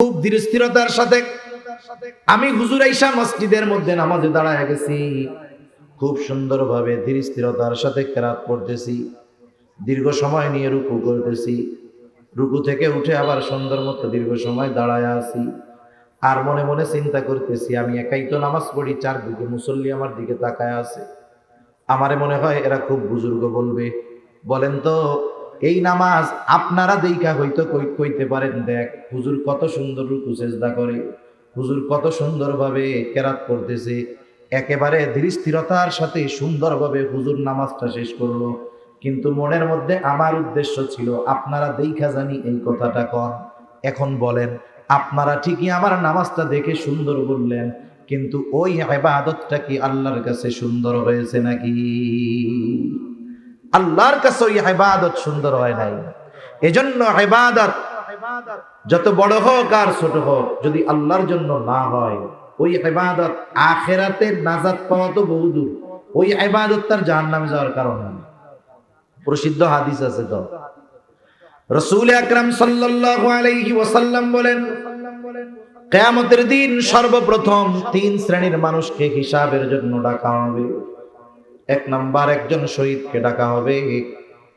খুব ধীরস্থিরতার সাথে আমি হুজুর আইসা মসজিদের মধ্যে নামাজে দাঁড়ায় গেছি। খুব সুন্দরভাবে ধীরস্থিরতার সাথে কেরাত পড়তেছি। দীর্ঘ সময় নিয়ে রুকু করতেছি। রুকু থেকে উঠে আবার সুন্দর মতো দীর্ঘ সময় দাঁড়ায় আছি। আর মনে মনে চিন্তা করতেছি, আমি একাই তো নামাজ পড়ি, চারদিকে মুসল্লি আমার দিকে তাকায় আছে। আমারে মনে হয় এরা খুব বুজুর্গ বলবে। বলেন তো এই নামাজ আপনারা দেইকা হয়তো কইতে পারেন, দেখ, হুজুর কত সুন্দর রুকু সেজদা করে, হুজুর কত সুন্দরভাবে কেরাত করতেছে একেবারে ধীরস্থিরতার সাথে সুন্দরভাবে হুজুর নামাজটা শেষ করল, কিন্তু মনের মধ্যে আমার উদ্দেশ্য ছিল, আপনারা দেখা জানি এই কথাটা কন। এখন বলেন, আপনারা ঠিকই আমার নামাজটা দেখে সুন্দর বললেন, কিন্তু ওই ইবাদতটা কি আল্লাহর কাছে সুন্দর হয়েছে নাকি? আল্লাহর কাছে ওই ইবাদত সুন্দর হয় নাই। এজন্য ইবাদত যত বড় হোক আর ছোট হোক, যদি আল্লাহর জন্য না হয়, ওই ইবাদত আখেরাতের নাজাত পাওয়া তো বহুদূর ওই ইবাদত তার জাহান্নামে যাওয়ার কারণ প্রসিদ্ধ হাদিস আছে তো। রসুল আকরাম সাল্লাল্লাহু আলাইহি ওয়াসাল্লাম বলেন, কেয়ামতের দিন সর্বপ্রথম তিন শ্রেণির মানুষকে হিসাবের জন্য ডাকা হবে। এক নাম্বার একজন শহীদকে ডাকা হবে।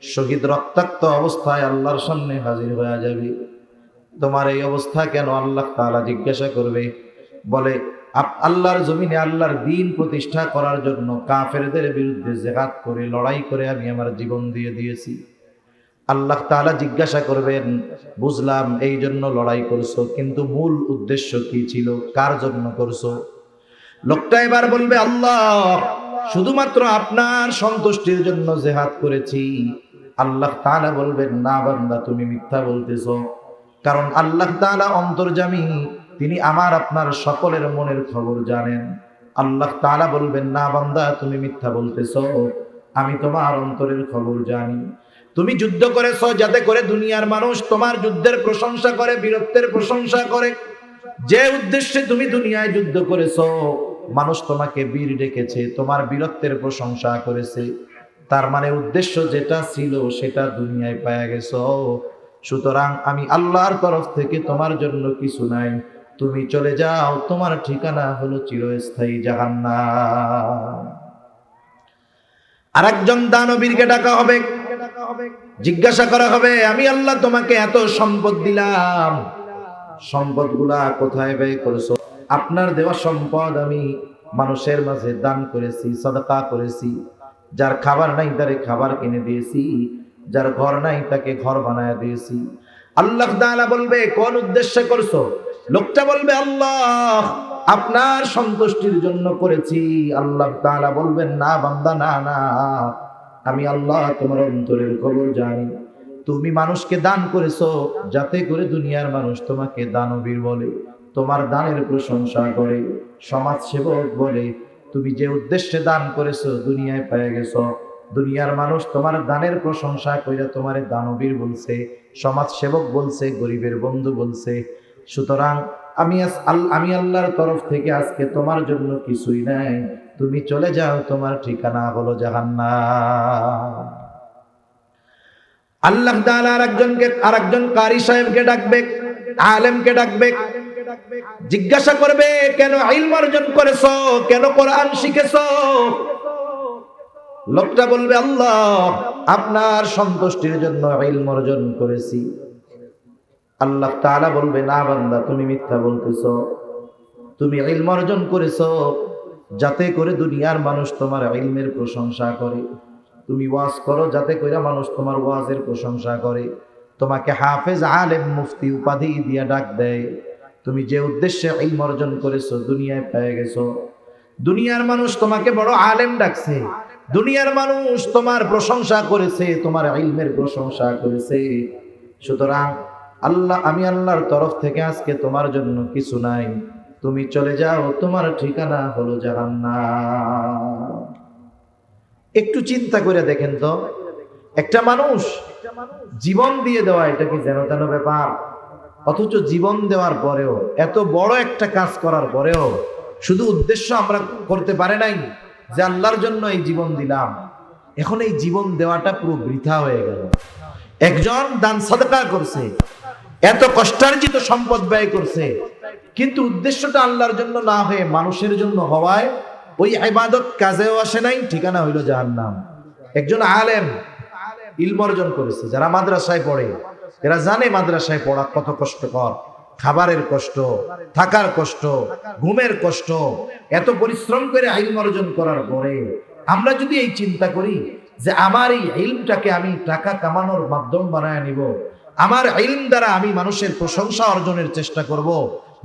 শহীদ রক্তাক্ত অবস্থায় আল্লাহর সামনে হাজির হয়ে যাবে। তোমার এই অবস্থা কেন আল্লাহ তাআলা জিজ্ঞাসা করবে? বলে আল্লাহর জমিনে আল্লাহর দিন প্রতিষ্ঠা করার জন্য কাফেরদের বিরুদ্ধে জেহাদ করে, লড়াই করে আমি আমার জীবন দিয়ে দিয়েছি। আল্লাহ তাআলা জিজ্ঞাসা করবেন, বুঝলাম এই জন্য লড়াই করছ, কিন্তু মূল উদ্দেশ্য কি ছিল? কার জন্য করছ? লোকটা এবার বলবে, আল্লাহ! শুধুমাত্র আপনার সন্তুষ্টির জন্য জেহাদ করেছি। আল্লাহ তাআলা বলবেন, না বান্দা, তুমি মিথ্যা বলতেছো। কারণ আল্লাহ তাআলা অন্তর্জামী, তিনি আমার, আপনার সকলের মনের খবর জানেন। আল্লাহ তাআলা বলবেন, না বান্দা, তুমি মিথ্যা বলতেছো। আমি তোমার অন্তরের খবর জানি। তুমি যুদ্ধ করেছ যাতে করে দুনিয়ার মানুষ তোমার যুদ্ধের প্রশংসা করে, বীরত্বের প্রশংসা করে। যে উদ্দেশ্যে তুমি দুনিয়ায় যুদ্ধ করেছ মানুষ তোমাকে বীর ডেকেছে, তোমার বীরত্বের প্রশংসা করেছে। তার মানে উদ্দেশ্য যেটা ছিল সেটা দুনিয়ায় পাওয়া গেছো। সুতরাং আমি আল্লাহর তরফ থেকে তোমার জন্য কিছু নাই। তুমি চলে যাও, তোমার ঠিকানা হলো চিরস্থায়ী জাহান্নাম। আরেকজন দানবীরকে ডাকা হবে, জিজ্ঞাসা করা হবে, আমি আল্লাহ তোমাকে এত সম্পদ দিলাম, সম্পদগুলা কোথায় ব্যয় করেছ? আপনার দেওয়া সম্পদ আমি মানুষের মাঝে দান করেছি, সদকা করেছি। যার খাবার নাই তারে খাবার কিনে দিয়েছি, যার ঘর নাই তাকে ঘর বানায় দিয়েছি। আল্লাহ তাআলা বলবে, কোন উদ্দেশ্যে করছ? লোকটা বলবে, আল্লাহ, আপনার সন্তুষ্টির জন্য করেছি। আল্লাহ তাআলা বলবেন, না বান্দা, না না, আমি আল্লাহ তোমার অন্তরের খবর জানি। তুমি মানুষকে দান করেছ, যাতে করে দুনিয়ার মানুষ তোমাকে দানবীর বলে। তোমার দানের প্রশংসা করে। সমাজ সেবক বলে, তুমি যে উদ্দেশ্যে দান করেছ দুনিয়ায় পেয়ে গেছো। দুনিয়ার মানুষ তোমার দানের প্রশংসা কইরা তোমার দানবীর বলছে সমাজ সেবক বলছে, গরিবের বন্ধু বলছে। সুতরাং আমি আমি আল্লাহর তরফ থেকে আজকে তোমার জন্য কিছুই নাই। তুমি চলে যাও, তোমার ঠিকানা হলো জাহান্নাম। আল্লাহ তাআলা আর একজন কারি সাহেবকে ডাকবে, আলেমকে ডাকবে। জিজ্ঞাসা করবে, কেন ইলম অর্জন করেছ? কেন কোরআন শিখেছো? লোকটা বলবে, আল্লাহ, আপনার সন্তুষ্টির জন্য ইলম অর্জন করেছি। আল্লাহ তাআলা বলবে, না বান্দা, তুমি মিথ্যা বলতেছো। তুমি ইলম অর্জন করেছ, যাতে করে দুনিয়ার মানুষ তোমার ইলমের প্রশংসা করে। তুমি ওয়াজ করো, যাতে করে মানুষ তোমার ওয়াজের প্রশংসা করে। তোমাকে হাফেজ আলেম মুফতি উপাধি দিয়ে ডাক দেয়। তুমি যে উদ্দেশ্যে ইলম অর্জন করেছ, দুনিয়ায় পেয়ে গেছো। দুনিয়ার মানুষ তোমাকে বড় আলেম ডাকছে। দুনিয়ার মানুষ তোমার প্রশংসা করেছে, তোমার ইলমের প্রশংসা করেছে। সুতরাং আল্লাহ, আমি আল্লাহর তরফ থেকে আজকে তোমার জন্য কিছু নাই। তুমি চলে যাও, তোমার ঠিকানা হলো জাহান্নাম। একটু চিন্তা করে দেখেন তো। একটা মানুষ জীবন দিয়ে দেওয়া, এটা কি যেন তেন ব্যাপার? অথচ জীবন দেওয়ার পরেও, এত বড় একটা কাজ করার পরেও শুধু উদ্দেশ্য আমরা করতে পারে নাই যে আল্লাহর জন্য এই জীবন দিলাম। এখন এই জীবন দেওয়াটা পুরো বৃথা হয়ে গেল। একজন দান সদকা করছে, এত কষ্টার্জিত সম্পদ ব্যয় করছে, কিন্তু উদ্দেশ্যটা আল্লাহর জন্য না হয়ে মানুষের জন্য হওয়ায় ওই ইবাদত কাজেও আসে নাই, ঠিকানা হইল জাহান্নাম। একজন আলেম ইলম অর্জন করেছে, যারা মাদ্রাসায় পড়ে এরা জানে মাদ্রাসায় পড়া কত কষ্টকর খাবারের কষ্ট, থাকার কষ্ট, ঘুমের কষ্ট, এত পরিশ্রম করে আইন অর্জন করার পরে আমরা যদি এই চিন্তা করি যে আমার এই ইলমটাকে আমি টাকা কামানোর মাধ্যম বানায় নিব আমার ইলম দ্বারা আমি মানুষের প্রশংসা অর্জনের চেষ্টা করব।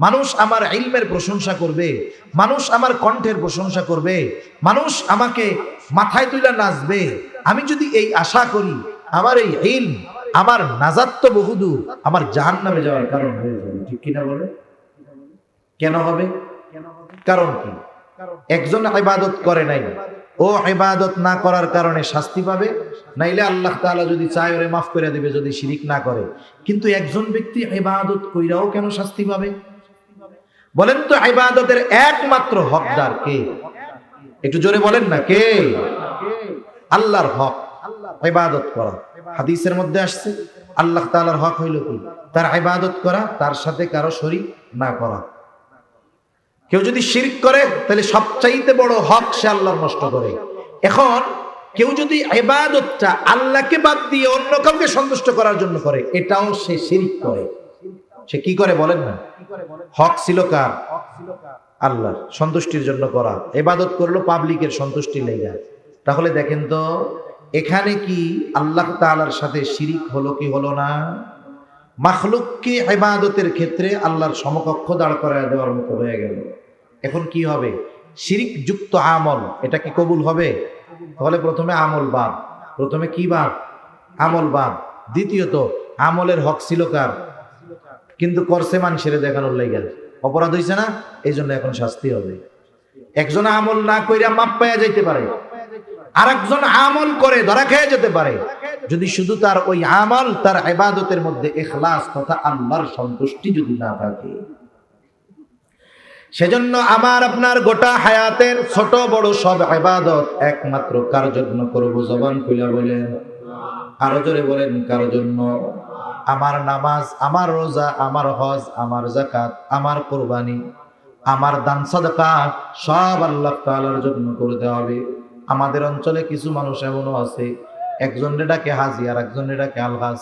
মানুষ আমার ইলমের প্রশংসা করবে, মানুষ আমার কণ্ঠের প্রশংসা করবে, মানুষ আমাকে মাথায় তুলে নাচবে, আমি যদি এই আশা করি, আমার এই ইলম আমার নাজাত তো বহুদূর, আমার জাহান নামে যাওয়ার কারণ হয়ে যাবে। ঠিক কিনা বলে? কেন হবে? কারণ কি? একজন ইবাদত করে নাই, ও ইবাদত না করার কারণে শাস্তি পাবে? নাইলে আল্লাহ তাআলা যদি চায়, ওরে মাফ করে দিবে যদি শিরিক না করে। কিন্তু একজন ব্যক্তি ইবাদত কইরাও কেন শাস্তি পাবে? বলেন তো ইবাদতের একমাত্র হকদার কে? একটু জোরে বলেন না, কে? আল্লাহর হক, ইবাদত করা। হাদিসের মধ্যে আসছে, আল্লাহ তাআলার হক হইল কি? তার ইবাদত করা, তার সাথে কারও শরীক না করা। কেউ যদি শিরক করে, তাহলে সবচাইতে বড় হক সে আল্লাহর নষ্ট করে। এখন কেউ যদি ইবাদতটা আল্লাহকে বাদ দিয়ে অন্য কাউকে সন্তুষ্ট করার জন্য করে, এটাও সে শিরিক করে। সে কি করে বলেন না? হক ছিল কার? আল্লাহ সন্তুষ্টির জন্য করা। এবাদত করল পাবলিকের সন্তুষ্টি লেগে। তাহলে দেখেন তো এখানে কি আল্লাহ তালার সাথে শিরিক হলো কি হলো না? মাখলুককে ইবাদতের ক্ষেত্রে আল্লাহর সমকক্ষ দাঁড় করায় দেওয়ার মতো হয়ে গেল। এখন কি হবে? শিরিক যুক্ত আমল, এটা কি কবুল হবে? তাহলে প্রথমে আমল বাদ। প্রথমে কি বাদ? আমল বাদ। দ্বিতীয়ত, আমলের হক ছিল কার? কিন্তু করছে মানুষের দেখানোর লেগে অপরাধ হয়েছে না? এই জন্য এখন শাস্তি হবে। একজন আমল না কইরা মাপ পাইয়া যাইতে পারে। আর একজন আমল করে ধরা খেয়ে যেতে পারে। যদি শুধু তার ওই আমল, তার ইবাদতের মধ্যে ইখলাস তথা আল্লাহর সন্তুষ্টি যদি না থাকে। সেজন্য আমার আপনার গোটা হায়াতের ছোট বড় সব ইবাদত একমাত্র কার জন্য করব জবান খুলে বলেন। আরও জোরে বলেন, কার জন্য? আমার নামাজ, আমার রোজা, আমার হজ, আমার জাকাত আমার কোরবানি, আমার দান সাদকা, সব আল্লাহ তাআলার জন্য করতে হবে। আমাদের অঞ্চলে কিছু মানুষ এমনও আছে একজনে ডাকে হাজি আর একজনে ডাকে আলহাজ।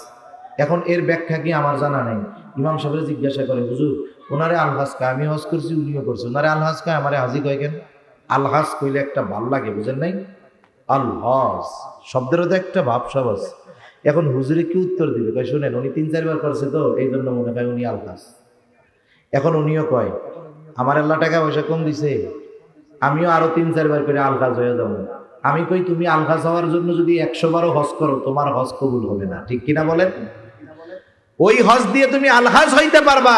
এখন এর ব্যাখ্যা কি আমার জানা নেই। ইমাম সাহেব জিজ্ঞাসা করে, হুজুর, ওনারে আলহাজ কয়? আমি হজ করছি, উনিও করছি। ওনারে আলহাজ কয়? আমারে হাজি কয় কেন? আলহাজ কইলে একটা ভালো লাগে, বুঝেন নাই? আলহাজ? শব্দেরও তো একটা ভাবসাব আছে। এখন হুজুরে কি উত্তর দিবে? কয়, শুনেন, উনি তিন চারবার করছে তো এই জন্য মনে হয় উনি আলহাজ। এখন উনিও কয়, আমার আল্লাহ টাকা পয়সা কম দিছে। আমিও আরও তিন চারবার করে আলহাজ হয়ে যাব। আমি কই, তুমি আলহাজ হওয়ার জন্য যদি একশো বারো হজ করো, তোমার হজ কবুল হবে না। ঠিক কিনা বলেন? ওই হজ দিয়ে তুমি আলহাজ হইতে পারবা।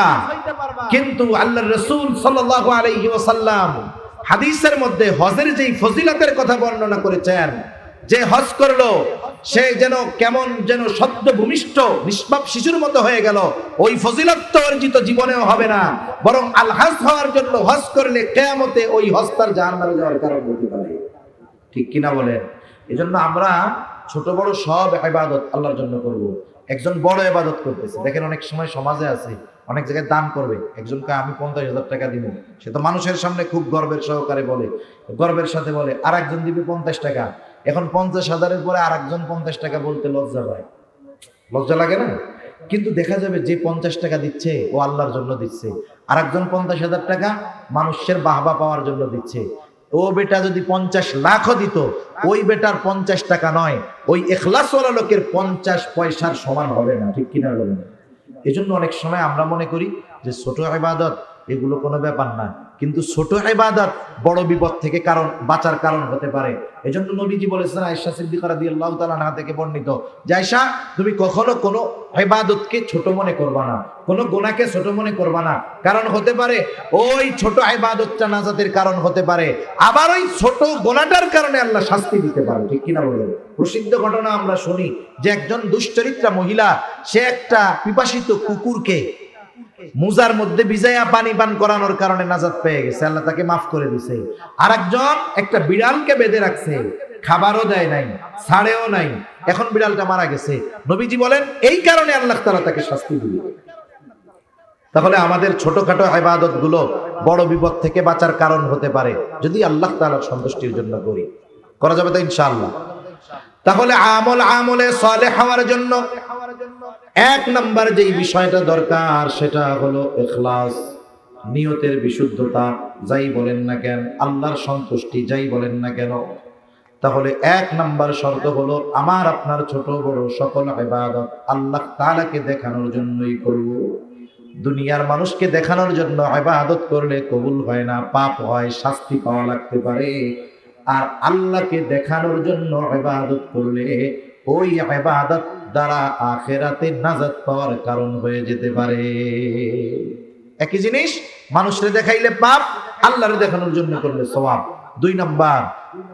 কিন্তু আল্লাহ রসুল সাল্লাহ আলাইহি ওসাল্লাম হাদিসের মধ্যে হজের যেই ফজিলতের কথা বর্ণনা করেছেন যে হজ করল, সে যেন কেমন যেন সদ্য ভূমিষ্ঠ নিষ্পাপ শিশুর মতো হয়ে গেল। ওই ফজিলত অর্জিত জীবনেও হবে না। বরং আলহাজ হওয়ার জন্য হজ করলে কেয়ামতে ওই হস্তার জাহান্নামে যাওয়ার কারণ হতে পারে। ঠিক কিনা বলেন? এজন্য আমরা ছোট বড় সব ইবাদত আল্লাহর জন্য করব। একজন বড় ইবাদত করতেছে। দেখেন অনেক সময় সমাজে আছে, অনেক জায়গায় দান করবে। একজনকে আমি পঞ্চাশ হাজার টাকা দিব। সে তো মানুষের সামনে খুব গর্বের সহকারে বলে। গর্বের সাথে বলে আর একজন দিবে পঞ্চাশ টাকা। এখন পঞ্চাশ হাজারের পরে আর একজন পঞ্চাশ টাকা বলতে লজ্জা পায়। লজ্জা লাগে না? কিন্তু দেখা যাবে যে পঞ্চাশ টাকা দিচ্ছে, ও আল্লাহর জন্য দিচ্ছে। আর একজন পঞ্চাশ হাজার টাকা মানুষের বাহবা পাওয়ার জন্য দিচ্ছে। ও বেটা যদি পঞ্চাশ লাখও দিত, ওই বেটার পঞ্চাশ টাকা নয়। ওই এখলাসওয়ালা লোকের পঞ্চাশ পয়সার সমান হবে না, ঠিক কিনা বলেন? এই জন্য অনেক সময় আমরা মনে করি যে ছোট আবাদত এগুলো কোনো ব্যাপার না। কিন্তু ছোট ইবাদত বড় বিপদ থেকে কারণ, বাঁচার কারণ হতে পারে। এই জন্য নবীজি বলেছেন আয়সা সিদ্দিকা রাদিয়াল্লাহু তাআলা না থেকে বর্ণিত, যে আয়সা তুমি কখনো কোনো ইবাদতকে ছোট মনে করবা না, কোনো গোনাকে ছোট মনে করবা না। কারণ হতে পারে, ওই ছোট ইবাদতটা নাজাতের কারণ হতে পারে, আবার ওই ছোট গোনাটার কারণে আল্লাহ শাস্তি দিতে পারে। ঠিক কিনা বলেন? প্রসিদ্ধ ঘটনা আমরা শুনি, যে একজন দুশ্চরিত্রা মহিলা, সে একটা পিপাসিত কুকুরকে মুজার মধ্যে ভিজাইয়া পানি পান করানোর কারণে নাজাত পেয়ে গেছে। আল্লাহ তাকে মাফ করে দিছে। আর একজন একটা বিড়ালকে বেঁধে রাখছে। খাবারও দেয় নাই, ছাড়েও নাই। এখন বিড়ালটা মারা গেছে। নবীজি বলেন, এই কারণে আল্লাহ তারা তাকে শাস্তি দিবে। তাহলে আমাদের ছোটখাটো আবাদতগুলো বড় বিপদ থেকে বাঁচার কারণ হতে পারে, যদি আল্লাহ তাআলার সন্তুষ্টির জন্য করি। করা যাবে তো ইনশাআল্লাহ। তাহলে আমল আমলে সালেহ হওয়ার জন্য এক নাম্বার যেই বিষয়টা দরকার, সেটা হলো এখলাস নিয়তের বিশুদ্ধতা, যাই বলেন না কেন, আল্লাহর সন্তুষ্টি, যাই বলেন না কেন। তাহলে এক নাম্বার শর্ত হলো আমার, আপনার ছোট বড় সকল ইবাদত আল্লাহ তাআলাকে দেখানোর জন্যই করব। দুনিয়ার মানুষকে দেখানোর জন্য ইবাদত করলে কবুল হয় না, পাপ হয়, শাস্তি পাওয়া লাগতে পারে। আর আল্লাহকে দেখানোর জন্য ইবাদত করলে ওই ইবাদত দ্বারা আখেরাতে নাজাত পাওয়ার কারণ হয়ে যেতে পারে। একই জিনিস, মানুষরে দেখাইলে পাপ, আল্লাহরে দেখানোর জন্য করলে সওয়াব। দুই নাম্বার,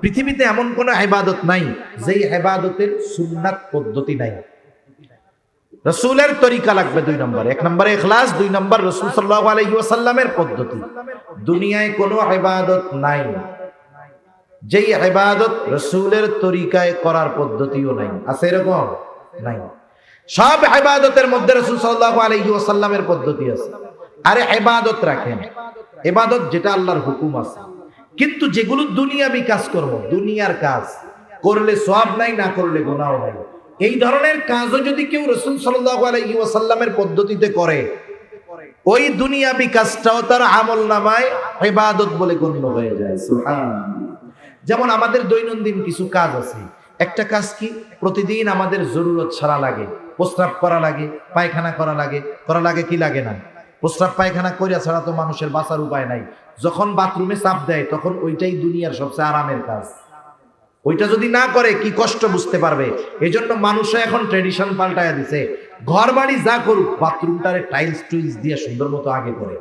পৃথিবীতে এমন কোন ইবাদত নাই, যেই ইবাদতের সুন্নাত পদ্ধতি নাই। রসুলের তরিকা লাগবে দুই নম্বর। এক নম্বরে এখলাস দুই নম্বর রসুল সাল্লাহ আলহি ওয়াসাল্লামের পদ্ধতি। দুনিয়ায় কোনো ইবাদত নাই। যেই ইবাদত রসুলের তরিকায় করার পদ্ধতিও নাই। আছে এরকম? নাই। সব ইবাদতের মধ্যে রসুল সাল্লাহ আলহি ওয়াসাল্লামের পদ্ধতি আছে। আরে ইবাদত রাখেন। ইবাদত যেটা আল্লাহর হুকুম আছে। কিন্তু যেগুলো দুনিয়াবি কাজ করব, দুনিয়ার কাজ, করলে সব নাই, না করলে গুনাও নাই। এই ধরনের কাজও যদি কেউ রসুল সাল্লাল্লাহু আলাইহি ওয়াসাল্লামের পদ্ধতিতে করে, ওই দুনিয়াবি কাজটাও তার আমল নামায় ইবাদত বলে গণ্য হয়ে যায়। সুবহানাল্লাহ। যেমন আমাদের দৈনন্দিন কিছু কাজ আছে। একটা কাজ কি? প্রতিদিন আমাদের জরুরত ছাড়া লাগে, প্রস্রাব করা লাগে, পায়খানা করা লাগে। করা লাগে কি লাগে না? প্রস্রাব, পায়খানা করিয়া ছাড়া তো মানুষের বাঁচার উপায় নাই। যখন বাথরুমে চাপ দেয়, তখন ওইটাই দুনিয়ার সবচেয়ে আরামের কাজ। ওইটা যদি না করে, কি কষ্ট বুঝতে পারবে? এই জন্য মানুষে এখন ট্রেডিশন পাল্টায়া দিছে। ঘর বাড়ি যা করুক, বাথরুমটারে টাইলস টুইলস দিয়ে সুন্দর মতো আগে করে।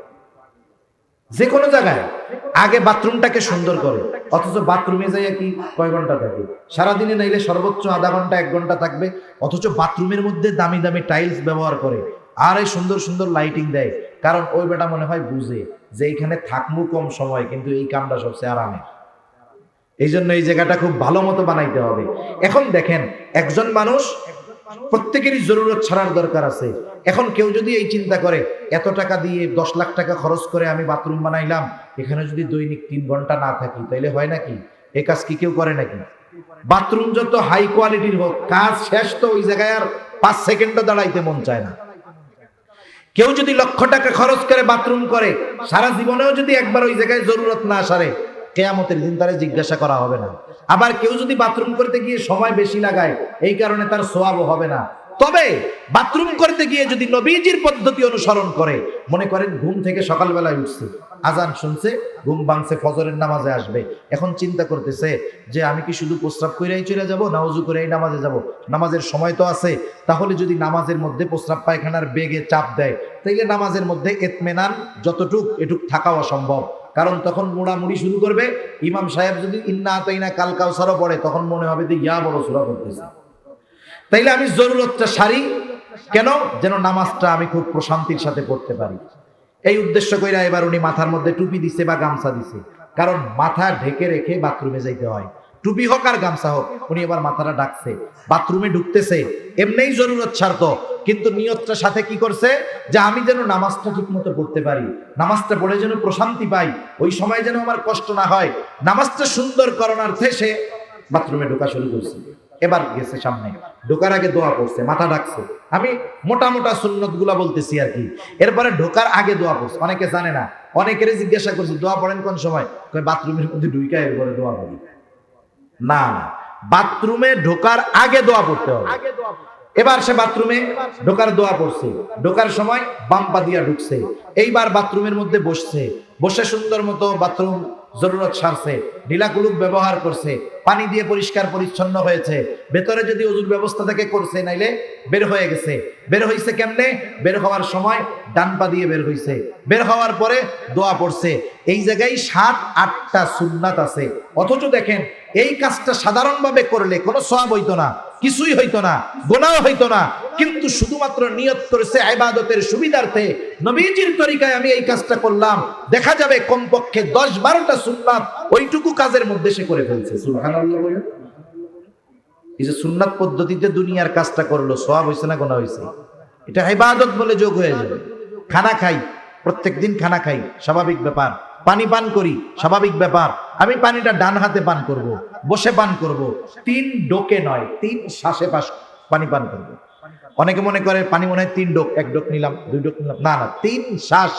যে কোনো জায়গায়। আগে বাথরুমটাকে সুন্দর করে। অথচ বাথরুমে যাইয়া কি কয় ঘণ্টা থাকে সারাদিনে নাইলে সর্বোচ্চ আধা ঘণ্টা, এক ঘণ্টা থাকবে। অথচ বাথরুমের মধ্যে দামি দামি টাইলস ব্যবহার করে। আর এই সুন্দর সুন্দর লাইটিং দেয়। কারণ ওই বেটা মনে হয় বুঝে যে এইখানে থাকব কম সময়, কিন্তু এই কামটা সবচেয়ে আরামের এই জন্য এই জায়গাটা খুব ভালো মতো বানাইতে হবে। এখন দেখেন, একজন মানুষ প্রত্যেকেরই জরুরত ছাড়ার দরকার আছে। এখন কেউ যদি এই চিন্তা করে, এত টাকা দিয়ে দশ লাখ টাকা খরচ করে আমি বাথরুম বানাইলাম, এখানে যদি দৈনিক তিন ঘণ্টা না থাকি, তাইলে হয় নাকি? এই কাজ কি কেউ করে নাকি? বাথরুম যত হাই কোয়ালিটির হোক, কাজ শেষ তো ওই জায়গায় আর পাঁচ সেকেন্ডও দাঁড়াইতে মন চায় না। কেউ যদি লক্ষ টাকা খরচ করে বাথরুম করে, সারা জীবনেও যদি একবার ওই জায়গায় জরুরত না সারে, কেয়ামতের দিন তারা জিজ্ঞাসা করা হবে না। আবার কেউ যদি বাথরুম করতে গিয়ে সময় বেশি লাগায়, এই কারণে তার সোয়াবও হবে না। তবে বাথরুম করতে গিয়ে যদি নবীজির পদ্ধতি অনুসরণ করে, মনে করেন ঘুম থেকে সকালবেলায় উঠছে, আজান শুনছে, ঘুম ভাঙছে, ফজরের নামাজে আসবে। এখন চিন্তা করতেছে যে আমি কি শুধু প্রস্রাব করেই চলে যাব, না উজু করে এই নামাজে যাব? নামাজের সময় তো আছে, তাহলে যদি নামাজের মধ্যে প্রস্রাব পায়খানার বেগে চাপ দেয়, তাইলে নামাজের মধ্যে এতমেনান যতটুক, এটুক থাকা অসম্ভব। কারণ তখন মোড়ামুড়ি শুরু করবে, ইমাম সাহেব যদি ইন্না তাইনা কাল কাউসারও পড়ে, তখন মনে হবে যে, ইয়া বড় সুরা করতেছে তাইলে আমি জরুরতটা সারি। কেন? যেন নামাজটা আমি খুব প্রশান্তির সাথে পড়তে পারি। এই উদ্দেশ্য কইরা এবার উনি মাথার মধ্যে টুপি দিছে বা গামছা দিছে। কারণ মাথা ঢেকে রেখে বাথরুমে যাইতে হয়। টুপি হোক আর গামছা হোক, উনি এবার মাথাটা ডাকছে। বাথরুমে ঢুকতেছে এমনিই জরুরত ছাড়তো কিন্তু নিয়তটা সাথে কি করছে? যে আমি যেন নামাজটা ঠিক মতো পড়তে পারি। নামাজটা পড়ে যেন প্রশান্তি পাই। ওই সময় যেন আমার কষ্ট না হয়। নামাজটা সুন্দর করণার্থে সে বাথরুমে ঢোকা শুরু করছে। এবার গেছে সামনে। ঢোকার আগে দোয়া পড়ছে মাথা ডাকছে আমি মোটা মোটা সুন্নতগুলা বলতেছি আর কি। এরপরে ঢোকার আগে দোয়া পড়ছে অনেকে জানে না। অনেকেরই জিজ্ঞাসা করছে, দোয়া পড়েন কোন সময়? বাথরুমের মধ্যে ঢুইকা, এরপরে দোয়া পড়ি না না। বাথরুমে ঢোকার আগে দোয়া পড়তে হবে। এবার সে বাথরুমে ঢোকার দোয়া পড়ছে ঢোকার সময় বাম্পা দিয়া ঢুকছে। এইবার বাথরুমের মধ্যে বসছে। বসে সুন্দর মতো বাথরুম জরুরত সারছে নীলাকুলুক ব্যবহার করছে, পানি দিয়ে পরিষ্কার পরিচ্ছন্ন হয়েছে। ভেতরে যদি অজুর ব্যবস্থা থেকে করছে, নাইলে বের হয়ে গেছে। বের হইছে কেমনে? বের হওয়ার সময় ডান পা দিয়ে বের হইছে। বের হওয়ার পরে দোয়া পড়ছে। এই জায়গায় সাত, আটটা সুন্নাত আছে। অথচ দেখেন, এই কাজটা সাধারণভাবে করলে কোনো সব হইতো না। কিছুই হইতো না, গোনাও হইতো না। কিন্তু শুধুমাত্র নিয়ত করেছে আইবাদতের সুবিধার্থে। নবীজির তরিকায় আমি এই কাজটা করলাম। দেখা যাবে কমপক্ষে দশ বারোটা সুন্নাত ওইটুকু কাজের মধ্যে সে করে ফেলছে। এই যে সুন্নাত পদ্ধতিতে দুনিয়ার কাজটা করল সব হয়েছে না গোনা হয়েছে এটা ইবাদত বলে যোগ হয়ে যাবে। খানা খাই প্রত্যেক দিন খানা খাই, স্বাভাবিক ব্যাপার। পানি পান করি, স্বাভাবিক ব্যাপার। আমি পানিটা ডান হাতে পান করব, বসে পান করব। তিন ডোকে নয়, তিন শ্বাসে পাস পানি পান করব। অনেকে মনে করে পানি মনে হয় তিন ডোক, এক ডোক নিলাম, দুই ডোক নিলাম। না না, তিন শ্বাস।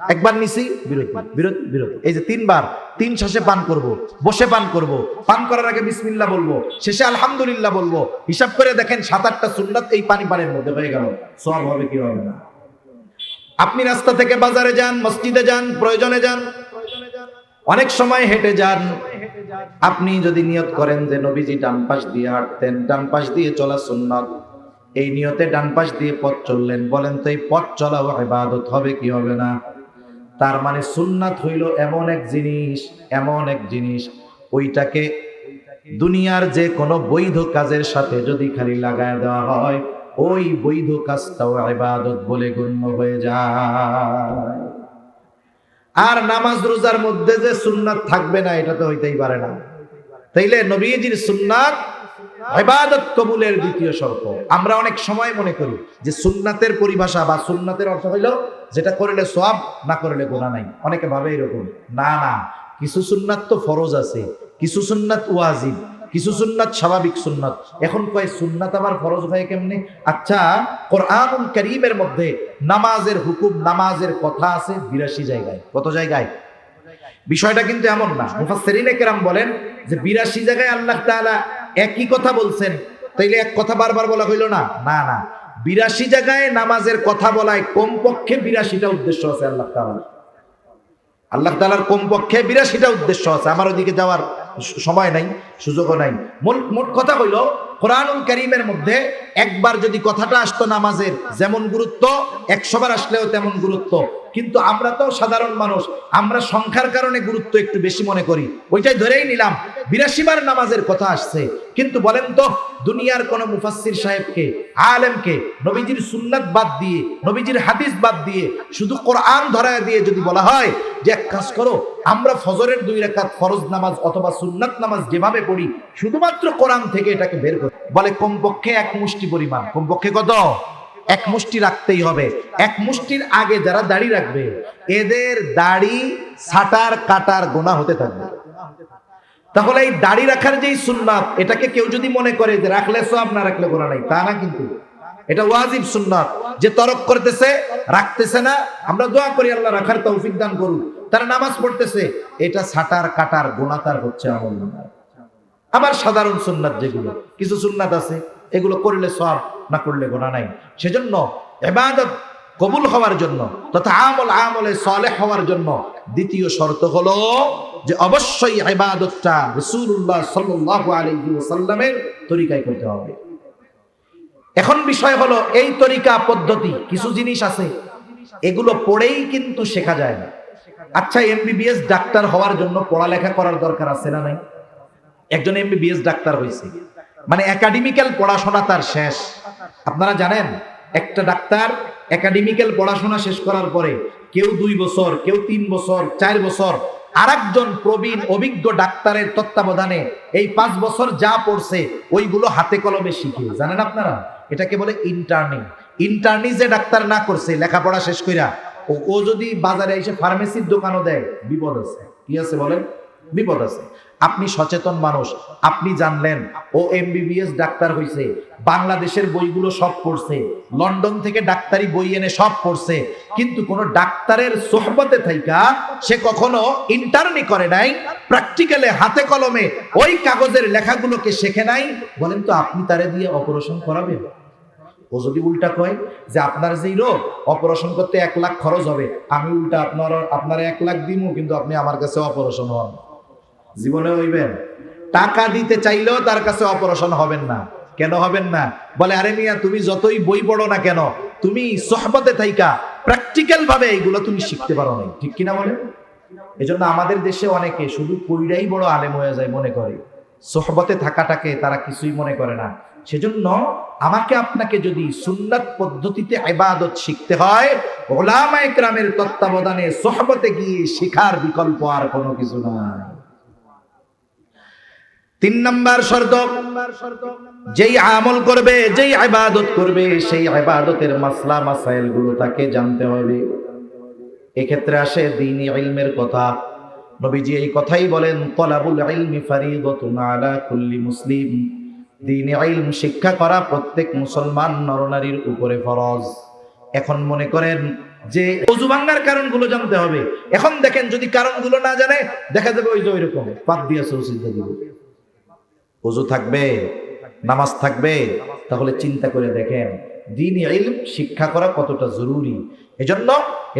একবার নিছি, বিরতি বিরতি বিরতি। এই যে তিনবার, তিন শ্বাসে পান করব, বসে পান করব। পান করার আগে বিসমিল্লাহ বলব, শেষে আলহামদুলিল্লাহ বলব। হিসাব করে দেখেন সাত আটটা সুন্নাত এই পানি পানের মধ্যে হয়ে গেল। সব হবে কি হবে না? আপনি রাস্তা থেকে বাজারে যান, মসজিদে যান, প্রয়োজনে যান, অনেক সময় হেঁটে যান। আপনি যদি নিয়ত করেন যে নবীজি ডান পাশ দিয়ে হাঁটতেন, ডান পাশ দিয়ে চলা সুন্নত। এই নিয়তে ডান পাশ দিয়ে পথ চললেন, বলেন তো এই পথ চলাও ইবাদত হবে কি হবে না? তার মানে সুন্নাত হইল এমন এক জিনিস, এমন এক জিনিস, ওইটাকে দুনিয়ার যে কোনো বৈধ কাজের সাথে যদি খালি লাগায় দেওয়া হয় ওই বৈধ কাজটাও ইবাদত বলে গণ্য হয়ে যায়। আর নামাজ রোজার মধ্যে যে সুন্নাত থাকবে না, এটা তো হইতেই পারে না। তাইলে নবীজির সুন্নাত ইবাদত কবুলের দ্বিতীয় শর্ত। আমরা অনেক সময় মনে করি যে সুন্নাতের পরিভাষা বা সুন্নাতের অর্থ হইল যেটা করলে সব না করলে গোনা নাই। অনেকে ভাবে এরকম, না না, কিছু সুন্নাত তো ফরজ আছে, কিছু সুন্নাত ওয়াজিব। কিছু সুন্নাত স্বাভাবিক সুন্নাত। এখন কয়, সুন্নাত আবার ফরজ হয় কেমনে? আচ্ছা কোরআনুল করিমের মধ্যে নামাজের হুকুম, নামাজের কথা আছে বিরাশি জায়গায়। কত জায়গায়? বিষয়টা কিন্তু এমন না। মুফাসসিরিনে কেরাম বলেন যে বিরাশি জায়গায় আল্লাহ তাআলা একই কথা বলছেন। তাইলে এক কথা বারবার বলা হইল না? না না। বিরাশি জায়গায় নামাজের কথা বলায় কমপক্ষে বিরাশিটা উদ্দেশ্য আছে আল্লাহ তাআলা আল্লাহ তালার কমপক্ষে বিরাশিটা উদ্দেশ্য আছে। আমার ওদিকে যাওয়ার সময় নাই সুযোগও নাই। মোট কথা হইল কোরআন করিমের মধ্যে একবার যদি কথাটা আসতো নামাজের, যেমন গুরুত্ব, একশোবার আসলেও তেমন গুরুত্ব। কিন্তু আমরা তো সাধারণ মানুষ, আমরা সংখ্যার কারণে গুরুত্ব একটু বেশি মনে করি। ওইটাই ধরেই নিলাম বিরাশি বার নামাজের কথা আসছে। কিন্তু বলেন তো, দুনিয়ার কোন মুফাসসির সাহেবকে, আলেমকে, নবীজির সুন্নাত বাদ দিয়ে, নবীজির হাদিস বাদ দিয়ে, শুধু কোরআন ধরায় দিয়ে যদি বলা হয়, যে এক কাজ করো, আমরা ফজরের দুই রাকাত ফরজ নামাজ অথবা সুন্নাত নামাজ যেভাবে পড়ি, শুধুমাত্র কোরআন থেকে এটাকে বের করে। বলে কমপক্ষে এক মুষ্টি পরিমাণ। কমপক্ষে কত? এক মুষ্টি রাখতেই হবে। এক মুষ্টির আগে যারা দাড়ি রাখবে, এদের দাড়ি, ছাটার, কাটার গোনা হতে থাকবে। তাহলে এই দাড়ি রাখার যেই সুন্নাত, এটাকে কেউ যদি মনে করে যে রাখলে সব না রাখলে গোনা নাই, তা না কিন্তু। এটা ওয়াজিব সুন্নাত। যে তরক করতেছে, রাখতেছে না, আমরা দোয়া করি আল্লাহ, রাখার তৌফিক দান করুন তারা নামাজ পড়তেছে, এটা ছাটার, কাটার গোনা তার হচ্ছে আমল। আবার সাধারণ সুন্নাত যেগুলো, কিছু সুন্নাত আছে এগুলো করলে সব না করলে গোনা নাই। সেজন্য এবাদত কবুল হওয়ার জন্য তথা আমল আমলে সলেহ হওয়ার জন্য দ্বিতীয় শর্ত হলো যে অবশ্যই ইবাদতটা রাসূলুল্লাহ সাল্লাল্লাহু আলাইহি তরিকায় করতে হবে। এখন বিষয় হলো এই তরিকা, পদ্ধতি, কিছু জিনিস আছে, এগুলো পড়েই কিন্তু শেখা যায় না। আচ্ছা এমবিবিএস ডাক্তার হওয়ার জন্য পড়ালেখা করার দরকার আছে না নাই? একজন এমবিবিএস ডাক্তার হয়েছে। মানে একাডেমিক্যাল পড়াশোনা তার শেষ। আপনারা জানেন, একটা ডাক্তার একাডেমিক্যাল পড়াশোনা শেষ করার পরে কেউ দুই বছর, কেউ তিন বছর, চার বছর, আরেকজন প্রবীণ, অভিজ্ঞ ডাক্তারের তত্ত্বাবধানে এই পাঁচ বছর যা পড়ছে, ওইগুলো হাতে কলমে শিখে। জানেন আপনারা? এটাকে বলে ইন্টার্নিং ইন্টার্নি যে ডাক্তার না করছে, লেখাপড়া শেষ কইরা, ও ও যদি বাজারে এসে ফার্মেসির দোকানও দেয়, বিপদ আছে। কি আছে বলেন? বিপদ আছে। আপনি সচেতন মানুষ, আপনি জানলেন, ও এমবিবিএস ডাক্তার হয়েছে বাংলাদেশের বইগুলো সব পড়ছে, লন্ডন থেকে ডাক্তারি বই এনে সব পড়ছে, কিন্তু কোন ডাক্তারের সোহবতে থাইকা সে কখনো ইন্টার্নি করে নাই প্র্যাকটিক্যালে হাতে কলমে ওই কাগজের লেখাগুলোকে শেখে নাই, বলেন তো আপনি তারে দিয়ে অপারেশন করাবেন? ও যদি উল্টা কয় যে আপনার যেই রোগ অপারেশন করতে এক লাখ খরচ হবে, আমি উল্টা আপনার আপনার এক লাখ দিব কিন্তু আপনি আমার কাছে অপারেশন হন। জীবনে হইবেন। টাকা দিতে চাইলেও তার কাছে অপারেশন হবেন না। কেন হবেন না? বলে, আরে মিয়া, তুমি যতই বই পড়ো না কেন, তুমি সহবতে থাইকা প্র্যাকটিক্যাল ভাবে এইগুলো তুমি শিখতে পারো না ঠিক কিনা বলে এজন্য আমাদের দেশে অনেকে শুধু কইরাই বড় আলেম হয়ে যায় মনে করে। সোহবতে থাকাটাকে তারা কিছুই মনে করে না। সেজন্য আমাকে আপনাকে যদি সুন্নাত পদ্ধতিতে ইবাদত শিখতে হয় ওলামা একরামের তত্ত্বাবধানে সোহবতে গিয়ে শেখার বিকল্প আর কোনো কিছু নাই। তিন নাম্বার শর্ত, যেই আমল করবে, যেই ইবাদত করবে, সেই ইবাদতের মাসলা মাসাইলগুলো তাকে জানতে হবে। এক্ষেত্রে আসে দিনী ইলমের কথা। নবীজি এই কথাই বলেন মুসলিম। দিনী শিক্ষা করা প্রত্যেক মুসলমান নরনারীর উপরে ফরজ। এখন মনে করেন যে অজু ভাঙ্গার কারণগুলো জানতে হবে। এখন দেখেন যদি কারণগুলো না জানে, দেখা যাবে ওই যে ওই রকম পাপ দিয়ে দিব অজু থাকবে নামাজ থাকবে তাহলে চিন্তা করে দেখেন দিন ইলম শিক্ষা করা কতটা জরুরি? এজন্য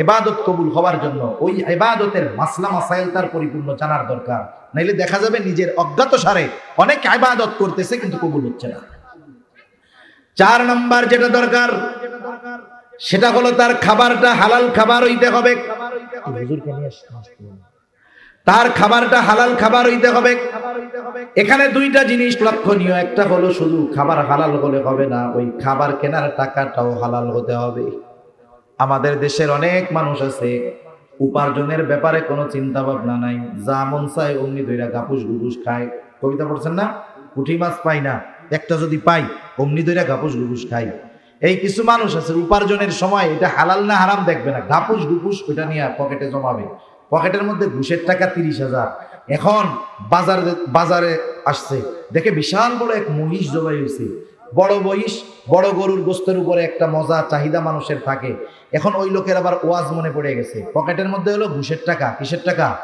এবাদত কবুল হওয়ার জন্য ওই এবাদতের মাসলা মাসাইল তার পরিপূর্ণ জানার দরকার। নাইলে দেখা যাবে নিজের অজ্ঞাত সারে অনেক ইবাদত করতেছে কিন্তু কবুল হচ্ছে না। চার নাম্বার যেটা দরকার সেটা হলো তার খাবারটা হালাল খাবার হইতে হবে। তার খাবারটা হালাল খাবার হইতে হবে। এখানে দুইটা জিনিস লক্ষণীয়। একটা হলো শুধু খাবার হালাল হলে হবে না, ওই খাবার কেনার টাকাটাও হালাল হতে হবে। আমাদের দেশের অনেক মানুষ আছে, উপার্জনের ব্যাপারে কোনো চিন্তা ভাবনা নাই। যা মন চায় অমনি দইরা গাপুস গুপুস খায়। কবিতা পড়ছেন না? পুঁটি মাছ পাই না। একটা যদি পাই, অমনি দইরা গাপুস গুপুস খাই। এই কিছু মানুষ আছে, উপার্জনের সময় এটা হালাল না হারাম দেখবে না। গাপুস গুপুস ওইটা নিয়ে পকেটে জমাবে। পকেটের মধ্যে ঘুষের টাকা তিরিশ হাজার। এখন বাজার বাজারে আসছে। দেখে বিশাল বড় এক মহিষ জবাই হয়েছে। বড় মহিষ, বড় গরুর গোস্তের উপরে একটা মজা চাহিদা মানুষের থাকে। এখন ওই লোকের আবার ওয়াজ মনে পড়ে গেছে। পকেটের মধ্যে হলো ঘুষের টাকা। কিসের টাকা?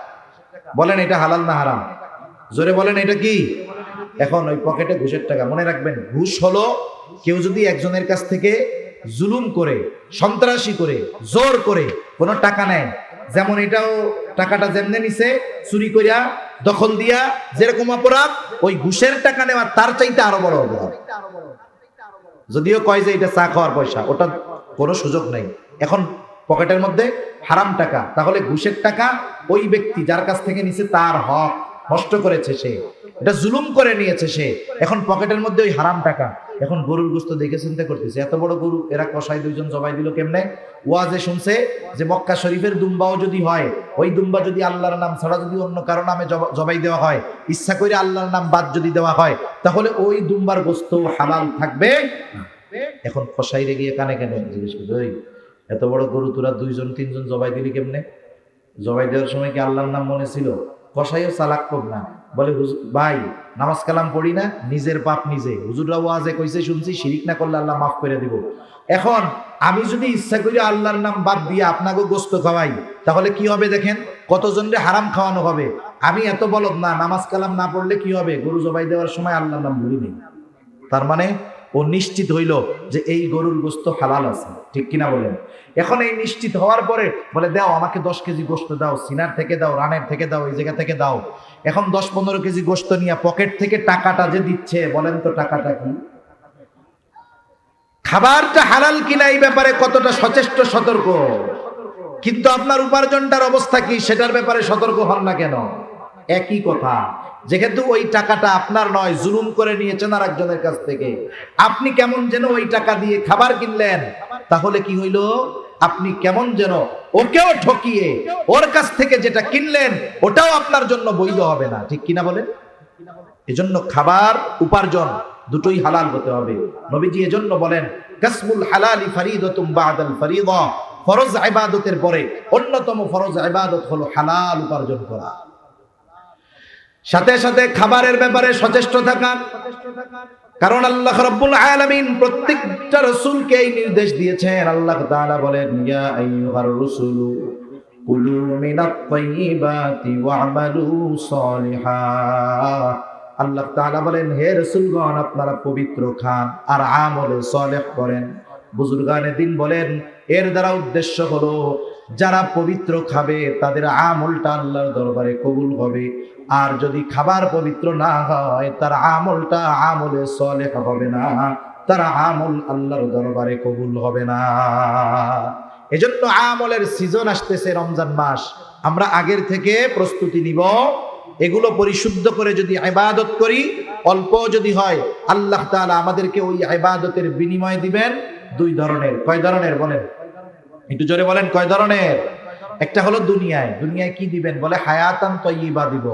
বলেন, এটা হালাল না হারাম? জোরে বলেন, এটা কি? এখন ওই পকেটে ঘুষের টাকা। মনে রাখবেন, ঘুষ হলো কেউ যদি একজনের কাছ থেকে জুলুম করে, সন্ত্রাসী করে, জোর করে কোনো টাকা নেয় যেমন এটাও টাকাটা যেমনে নিছে, চুরি করিয়া দখল দিয়া, যেরকম অপরাধ, ওই ঘুষের টাকা নেওয়া তার চাইতে আরও বড় অপরাধ। যদিও কয় যে এটা চা খাওয়ার পয়সা, ওটা কোনো সুযোগ নাই। এখন পকেটের মধ্যে হারাম টাকা, তাহলে ঘুষের টাকা ওই ব্যক্তি যার কাছ থেকে নিছে তার হক, নষ্ট করেছে সে। এটা জুলুম করে নিয়েছে সে। এখন পকেটের মধ্যে ওই হারাম টাকা এখন গরুর গোস্ত দেখে চিন্তা করতেছে, এত বড় গরু, এরা কষাই দুইজন জবাই দিল কেমনে? ওয়াজে শুনছে যে মক্কা শরীফের দুম্বাও যদি হয়, ওই দুম্বা যদি আল্লাহর নাম ছাড়া যদি অন্য কারও নামে জবাই দেওয়া হয়, ইচ্ছা করে আল্লাহর নাম বাদ যদি দেওয়া হয়, তাহলে ওই দুম্বার গোস্ত হালাল থাকবে। এখন কষাইরে গিয়ে কানে কানে জিজ্ঞেস ওই, এত বড় গরু তোরা দুইজন, তিনজন জবাই দিলি কেমনে? জবাই দেওয়ার সময় কি আল্লাহর নাম মনে ছিল? কষাইও চালাক কম না। বলে ভাই, নামাজ কালাম পড়ি না, নিজের পাপ নিজে। হুজুররা ওয়াজে কইছে, শুনছি শিরিক না করলে আল্লাহ মাফ করে দিব। এখন আমি যদি ইচ্ছা করি আল্লাহর নাম বাদ দিয়ে আপনাকে গোস্ত খাওয়াই, তাহলে কি হবে দেখেন? কতজনরে হারাম খাওয়ানো হবে? আমি এত বলব না, নামাজ কালাম না পড়লে কি হবে? গরু জবাই দেওয়ার সময় আল্লাহর নাম ভুলি নেই। তার মানে ও নিশ্চিত হইল যে এই গরুর গোস্ত হালাল আছে। ঠিক কিনা বলেন? এখন এই নিশ্চিত হওয়ার পরে বলে, দাও, আমাকে দশ কেজি গোস্ত দাও, সিনার থেকে দাও, রানের থেকে দাও, এই জায়গা থেকে দাও। এখন দশ পনেরো কেজি গোস্ত নিয়ে পকেট থেকে টাকাটা যে দিচ্ছে, বলেন তো টাকাটা কি? খাবারটা হালাল কিনা এই ব্যাপারে কতটা সচেষ্ট, সতর্ক? কিন্তু আপনার উপার্জনটার অবস্থা কি, সেটার ব্যাপারে সতর্ক হন না কেন? একই কথা। যেহেতু ওই টাকাটা আপনার নয়, জুলুম করে নিয়েছেন আর একজনের কাছ থেকে। আপনি কেমন যেন ওই টাকা দিয়ে খাবার কিনলেন, তাহলে কি হইল? আপনি কেমন যেন ওকেও ঠকিয়ে ওর কাছ থেকে যেটা কিনলেন, ওটাও আপনার জন্য বৈধ হবে না। ঠিক কিনা বলেন? এজন্য খাবার, উপার্জন দুটোই হালাল হতে হবে। নবীজি এজন্য বলেন কাসমুল হালালি ফারিদাতুম বাদাল ফারিদা। ফরজ ইবাদতের পরে অন্যতম ফরজ ইবাদত হলো হালাল উপার্জন করা। সাথে সাথে খাবারের ব্যাপারে সচেষ্ট থাকা কারণ আল্লাহ রাব্বুল আলামিন প্রত্যেকটা রাসূলকে এই নির্দেশ দিয়েছেন। আল্লাহ তাআলা বলেন, ইয়া আইয়ুহার আল্লাহ তাআলা বলেন, হে রাসূলগণ, আপনারা পবিত্র খান আর আমলে সলেহ করেন। বুজুর্গানে দিন বলেন, এর দ্বারা উদ্দেশ্য হলো যারা পবিত্র খাবে, তাদের আমলটা আল্লাহর দরবারে কবুল হবে। আর যদি খাবার পবিত্র না হয়, তার আমলটা আমলে সলেহ হবে না। তার আমল আল্লাহর দরবারে কবুল হবে না। এজন্য আমলের সিজন আসতেছে রমজান মাস। আমরা আগের থেকে প্রস্তুতি নিব। এগুলো পরিশুদ্ধ করে যদি ইবাদত করি, অল্প যদি হয়, আল্লাহ তাআলা আমাদেরকে ওই ইবাদতের বিনিময় দিবেন। দুই ধরনের, কয় ধরনের বলেন? একটু জোরে বলেন, কয় ধরনের? একটা হলো দুনিয়ায়। দুনিয়ায় কি দিবেন? বলে হায়াতান তৈবা দিব।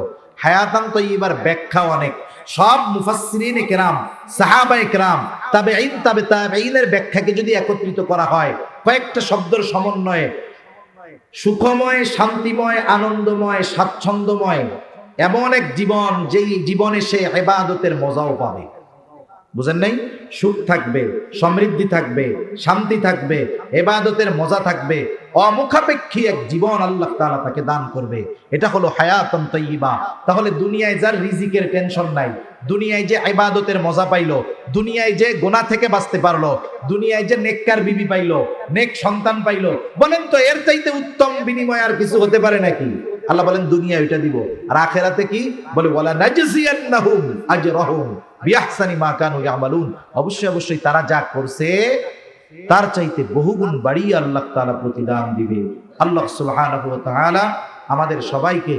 হায়াতান তৈবার ব্যাখ্যা অনেক। সব মুফাসসিরিন কেরাম, সাহাবায়ে কেরাম তবে আইন তবে তাবেইনের ব্যাখ্যাকে যদি একত্রিত করা হয়, কয়েকটা শব্দের সমন্বয়ে, সুখময়, শান্তিময়, আনন্দময়, স্বাচ্ছন্দ্যময়, এমন এক জীবন যেই জীবনে সে এবাদতের মজাও পাবে। বুঝেন নাই? সুখ থাকবে, সমৃদ্ধি থাকবে, শান্তি থাকবে, এবাদতের মজা থাকবে, অমুখাপেক্ষী এক জীবন আল্লাহ তাআলা তাকে দান করবে। এটা হলো হায়াতন তৈবা তাহলে দুনিয়ায় যার রিজিকের টেনশন নাই, দুনিয়ায় যে ইবাদতের মজা পাইলো, দুনিয়ায় যে গোনা থেকে বাঁচতে পারল, দুনিয়ায় যে নেককার বিবি পাইলো, নেক সন্তান পাইলো, বলেন তো এর চাইতে উত্তম বিনিময় আর কিছু হতে পারে নাকি? আল্লাহ বলেন, দুনিয়া ওইটা দিব। আর আখেরাতে কি? বলে বলা নাজজিয়ান্নাহুম আজরাহুম। বিআহসানি মা কানু ইয়ামালুন। অবশ্যই অবশ্যই তারা যা করছে, তার চাইতে বহুগুণ বাড়িয়ে আল্লাহ তাআলা প্রতিদান দিবে। আল্লাহ সুবহানাহু আমাদের সবাইকে